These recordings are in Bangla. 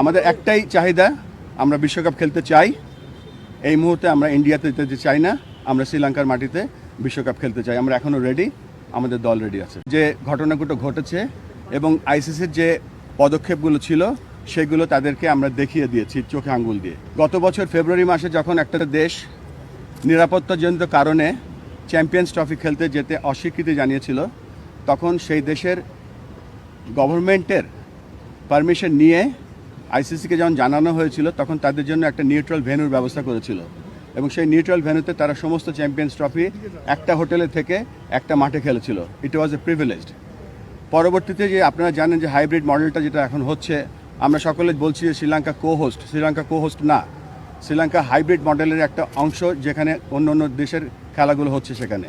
আমাদের একটাই চাহিদা, আমরা বিশ্বকাপ খেলতে চাই। এই মুহূর্তে আমরা ইন্ডিয়াতে যেতে চাই না, আমরা শ্রীলঙ্কার মাটিতে বিশ্বকাপ খেলতে চাই। আমরা এখনও রেডি আমাদের দল রেডি আছে। যে ঘটনাগুলো ঘটেছে এবং আইসিসির যে পদক্ষেপগুলো ছিল, সেগুলো তাদেরকে আমরা দেখিয়ে দিয়েছি চোখে আঙ্গুল দিয়ে। গত বছর ফেব্রুয়ারি মাসে যখন একটা দেশ নিরাপত্তাজনিত কারণে চ্যাম্পিয়ন্স ট্রফি খেলতে যেতে অস্বীকৃতি জানিয়েছিল, তখন সেই দেশের গভর্নমেন্টের পারমিশন নিয়ে আইসিসিকে যখন জানানো হয়েছিল, তখন তাদের জন্য একটা নিউট্রাল ভেনুর ব্যবস্থা করেছিল। এবং সেই নিউট্রাল ভেন্যুতে তারা সমস্ত চ্যাম্পিয়ন্স ট্রফি একটা হোটেলে থেকে একটা মাঠে খেলেছিল। ইট ওয়াজ এ প্রিভিলেজড পরবর্তীতে যে আপনারা জানেন যে হাইব্রিড মডেলটা যেটা এখন হচ্ছে, আমরা সকলে বলছি যে Sri Lanka co host Sri Lanka co host না। শ্রীলঙ্কা হাইব্রিড মডেলের একটা অংশ যেখানে অন্য অন্য দেশের খেলাগুলো হচ্ছে সেখানে।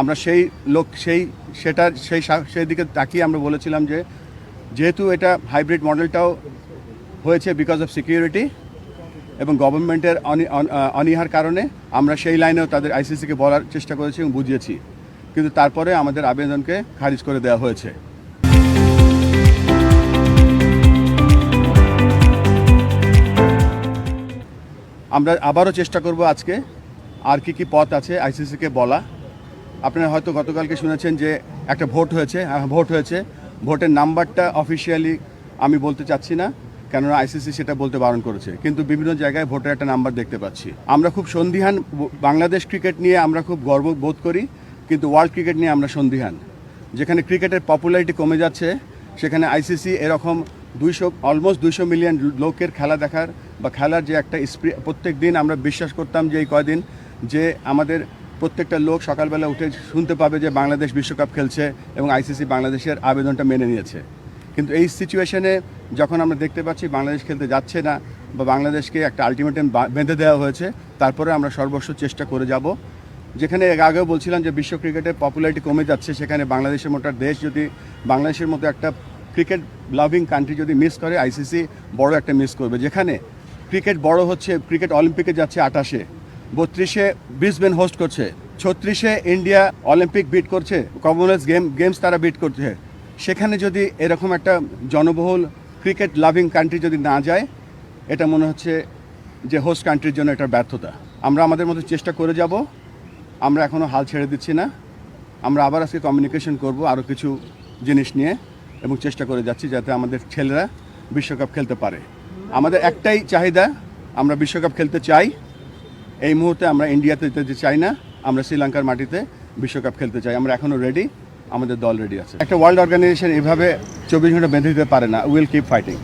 আমরা সেই লোক, সেই সেটার, সেই সেই দিকে তাকিয়ে আমরা বলেছিলাম যে, যেহেতু এটা হাইব্রিড মডেলটাও হয়েছে বিকজ অফ সিকিউরিটি এবং গভর্নমেন্টের অনি- অনীহার কারণে আমরা সেই লাইনেও তাদের আইসিসিকে বলার চেষ্টা করেছি এবং বুঝিয়েছি। কিন্তু তারপরে আমাদের আবেদনকে খারিজ করে দেওয়া হয়েছে। আমরা আবারও চেষ্টা করব আজকে আর কি কি পথ আছে আইসিসিকে বলা। আপনারা হয়তো গতকালকে শুনেছেন যে একটা ভোট হয়েছে হ্যাঁ, ভোট হয়েছে। ভোটের নাম্বারটা অফিসিয়ালি আমি বলতে চাচ্ছি না। কেননা আইসিসি সেটা বলতে বারণ করেছে। কিন্তু বিভিন্ন জায়গায় ভোটের একটা নাম্বার দেখতে পাচ্ছি। আমরা খুব সন্দিহান, বাংলাদেশ ক্রিকেট নিয়ে আমরা খুব গর্ব বোধ করি, কিন্তু ওয়ার্ল্ড ক্রিকেট নিয়ে আমরা সন্দিহান। যেখানে ক্রিকেটের পপুলারিটি কমে যাচ্ছে, সেখানে আইসিসি এরকম দুইশো অলমোস্ট দুইশো মিলিয়ন লোকের খেলা দেখার বা খেলার যে একটা স্প্রি প্রত্যেক দিন আমরা বিশ্বাস করতাম যে এই কয়দিন যে আমাদের প্রত্যেকটা লোক সকালবেলা উঠে শুনতে পাবে যে বাংলাদেশ বিশ্বকাপ খেলছে এবং আইসিসি বাংলাদেশের আবেদনটা মেনে নিয়েছে। কিন্তু এই সিচুয়েশনে যখন আমরা দেখতে পাচ্ছি বাংলাদেশ খেলতে যাচ্ছে না বা বাংলাদেশকে একটা আলটিমেটাম বেঁধে দেওয়া হয়েছে, তারপরে আমরা সর্বস্ব চেষ্টা করে যাব। যেখানে আগেও বলছিলাম যে বিশ্ব ক্রিকেটের পপুলারিটি কমে যাচ্ছে, সেখানে বাংলাদেশের মতো দেশ যদি, বাংলাদেশের মতো একটা ক্রিকেট লাভিং কান্ট্রি যদি মিস করে আইসিসি বড় একটা মিস করবে। যেখানে ক্রিকেট বড় হচ্ছে ক্রিকেট অলিম্পিকে যাচ্ছে আটাশে বত্রিশে ব্রিসবেন হোস্ট করছে, ছত্রিশে ইন্ডিয়া অলিম্পিক বিট করছে কমনওয়েলথ গেম গেমস তারা বিট করছে। সেখানে যদি এরকম একটা জনবহুল ক্রিকেট লাভিং কান্ট্রি যদি না যায়, এটা মনে হচ্ছে যে হোস্ট কান্ট্রির জন্য এটা ব্যর্থতা। আমরা আমাদের মতো চেষ্টা করে যাব, আমরা এখনও হাল ছেড়ে দিচ্ছি না। আমরা আবার আজকে কমিউনিকেশন করব আরও কিছু জিনিস নিয়ে এবং চেষ্টা করে যাচ্ছি যাতে আমাদের ছেলেরা বিশ্বকাপ খেলতে পারে। আমাদের একটাই চাহিদা, আমরা বিশ্বকাপ খেলতে চাই। এই মুহূর্তে আমরা ইন্ডিয়াতে যেতে চাই না, আমরা শ্রীলঙ্কার মাটিতে বিশ্বকাপ খেলতে চাই। আমরা এখনও রেডি আমাদের দল রেডি আছে। একটা ওয়ার্ল্ড অর্গানাইজেশন এভাবে চব্বিশ ঘণ্টা বেঁধে দিতে পারে না উইল কিপ ফাইটিং